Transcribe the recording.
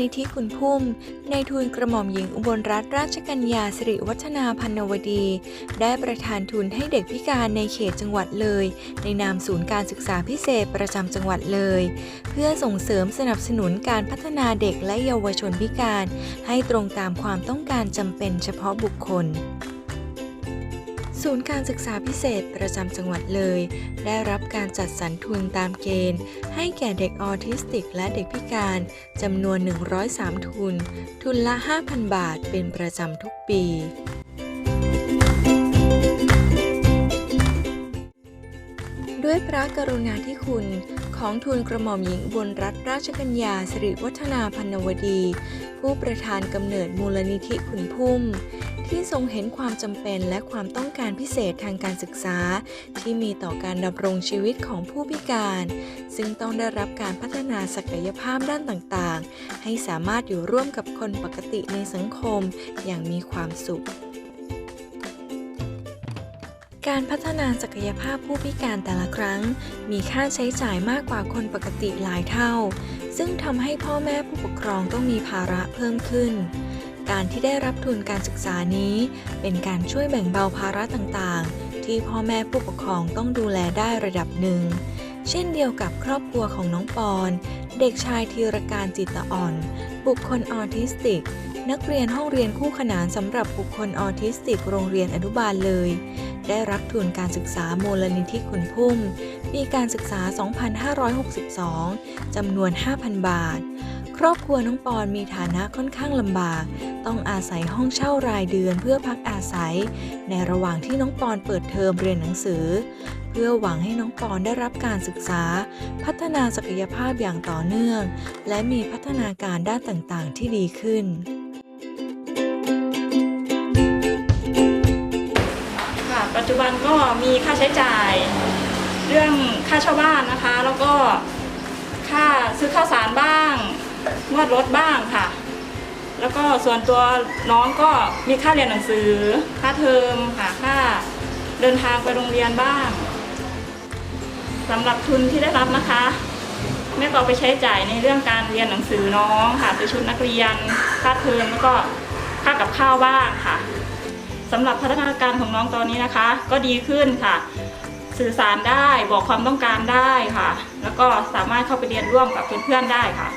นิธิคุณพุ่ม ในทุนกระหม่อมหญิงอุบลรัตนราชกัญญาสิริวัฒนาพันนวดี ได้ประทานทุนให้เด็กพิการในเขตจังหวัดเลย ในนามศูนย์การศึกษาพิเศษประจำจังหวัดเลย เพื่อส่งเสริมสนับสนุนการพัฒนาเด็กและเยาวชนพิการ ให้ตรงตามความต้องการจำเป็นเฉพาะบุคคล ศูนย์การศึกษาพิเศษประจำจังหวัดเลย ได้รับการจัดสรรทุนตามเกณฑ์ ให้แก่เด็กออทิสติกและเด็กพิการจำนวน 103 ทุน ทุนละ 5,000 บาทเป็นประจำทุกปีด้วยพระกรุณาธิคุณ ของทูลกระหม่อมหญิงบลรัตนราชกัญญาสิริวัฒนาพันวดี ผู้ประธานกำเนิดมูลนิธิขุนพุ่ม ที่ทรงเห็นความจำเป็นและความต้องการพิเศษทางการศึกษา ที่มีต่อการดำรงชีวิตของผู้พิการ ซึ่งต้องได้รับการพัฒนาศักยภาพด้านต่างๆ ให้สามารถอยู่ร่วมกับคนปกติในสังคมอย่างมีความสุขการพัฒนาศักยภาพผู้พิการแต่ละครั้ง มีค่าใช้จ่ายมากกว่าคนปกติหลายเท่า ซึ่งทำให้พ่อแม่ผู้ปกครองต้องมีภาระเพิ่มขึ้น การที่ได้รับทุนการศึกษานี้ เป็นการช่วยแบ่งเบาภาระต่างๆ ที่พ่อแม่ผู้ปกครองต้องดูแลได้ระดับหนึ่ง เช่นเดียวกับครอบครัวของน้องปอน เด็กชายธีรการจิตอ่อน บุคคลออทิสติก นักเรียนห้องเรียนคู่ขนานสำหรับบุคคลออทิสติกโรงเรียนอนุบาลเลย ได้รับทุนการศึกษามูลนิธิขุนพุ่ม ปีการศึกษา 2562 จำนวน 5,000 บาท ครอบครัวน้องปอนมีฐานะค่อนข้างลำบาก ต้องอาศัยห้องเช่ารายเดือนเพื่อพักอาศัย ในระหว่างที่น้องปอนเปิดเทอมเรียนหนังสือ เพื่อหวังให้น้องปอนได้รับการศึกษา พัฒนาศักยภาพอย่างต่อเนื่อง และมีพัฒนาการด้านต่างๆ ที่ดีขึ้นค่ะปัจจุบันก็มีค่าใช้จ่าย เรื่องค่าเช่าบ้านนะคะ แล้วก็ค่าซื้อข้าวสารบ้าง วดรถบ้างค่ะ แล้วก็ส่วนตัวน้องก็มีค่าเรียนหนังสือ ค่าเทอมค่ะค่าเดินทางไปโรงเรียนบ้างสำหรับทุนที่ได้รับนะคะแม่ก็ไปใช้จ่ายในเรื่องการเรียนหนังสือน้องค่ะซื้อชุดนักเรียนค่าเทอมแล้วก็ค่ากับข้าวบ้างค่ะสำหรับพัฒนาการของน้องตอนนี้นะคะ ก็ดีขึ้นค่ะ สื่อสารได้บอกความต้องการได้ค่ะ แล้วก็สามารถเข้าไปเรียนร่วมกับเพื่อนๆได้ค่ะ